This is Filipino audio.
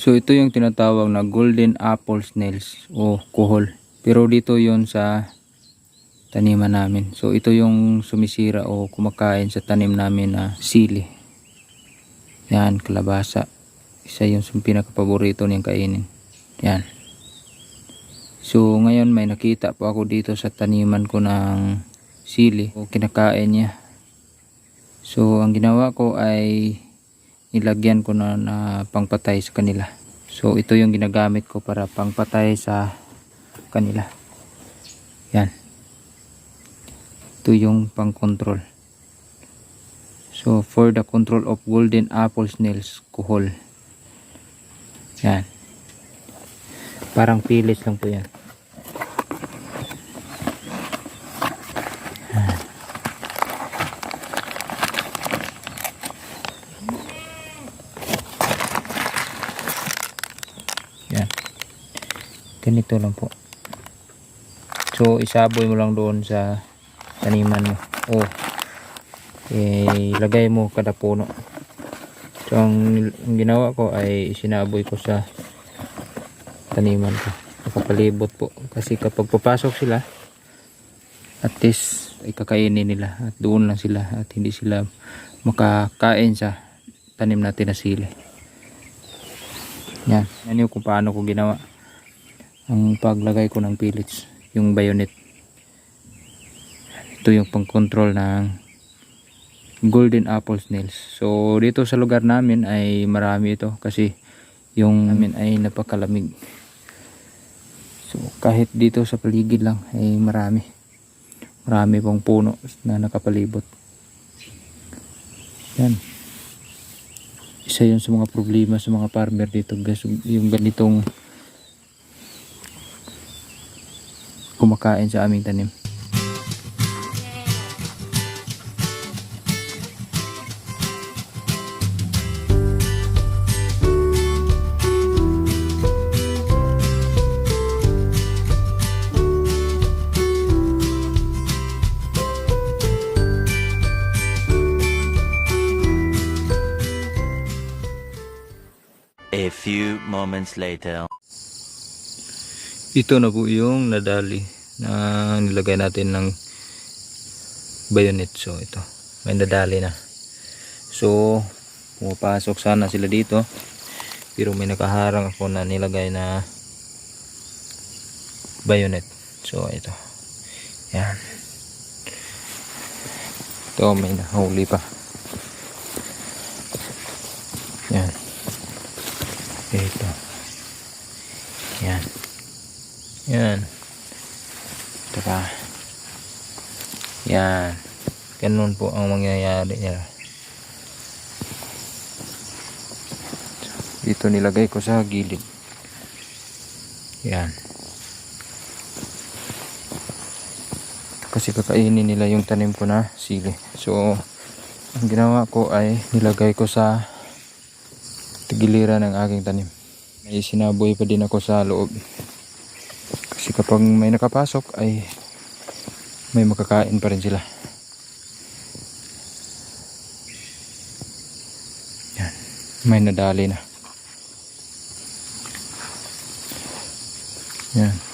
So ito yung tinatawag na golden apple snails o kuhol. Pero dito yon sa taniman namin. So ito yung sumisira o kumakain sa tanim namin na sili. Yan, kalabasa. Isa yung pinakapaborito niyang kainin. Yan. So ngayon may nakita po ako dito sa taniman ko ng sili. O kinakain niya. So ang ginawa ko ay nilagyan ko na na pangpatay sa kanila. So ito yung ginagamit ko para pangpatay sa kanila. Yan. Ito yung pang-control. So for the control of golden apple snails, kuhol. Yan. Parang pilis lang po. Yan. Ganito lang po. So, isaboy mo lang doon sa taniman mo. Oh. Eh, ilagay mo kada puno. So, ang, ang ginawa ko ay sinaboy ko sa taniman ko. Nakapalibot po. Kasi kapag papasok sila, at least ay kakainin nila. At doon lang sila. At hindi sila makakain sa tanim natin na sili. Yan. Yan yung kung paano ko ginawa. Ang paglagay ko ng pellets. Yung bayonet. Ito yung pang control ng golden apple snails. So dito sa lugar namin ay marami ito kasi yung namin ay napakalamig. So kahit dito sa paligid lang ay marami. Marami pong puno na nakapalibot. Yan. Isa yun sa mga problema sa mga farmer dito guys. Yung ganitong kumakain sa aming tanim. A few moments later. Ito na po yung nadali na nilagay natin ng bayonet. So ito, may nadali na. So, pumapasok sana sila dito. Pero may nakaharang ako na nilagay na bayonet. So ito. Yan. Ito may nahuli pa. Yan. Ito. Yan. Yan. Ito pa. Yan. Ganun po ang mangyayari niya. Dito nilagay ko sa gilid. Yan. Kasi kakainin nila yung tanim ko na sili. So, ang ginawa ko ay nilagay ko sa tagiliran ng aking tanim. May sinaboy pa din ako sa loob. Kapag may nakapasok ay may makakain pa rin sila. Yan. May nadali na. Yan.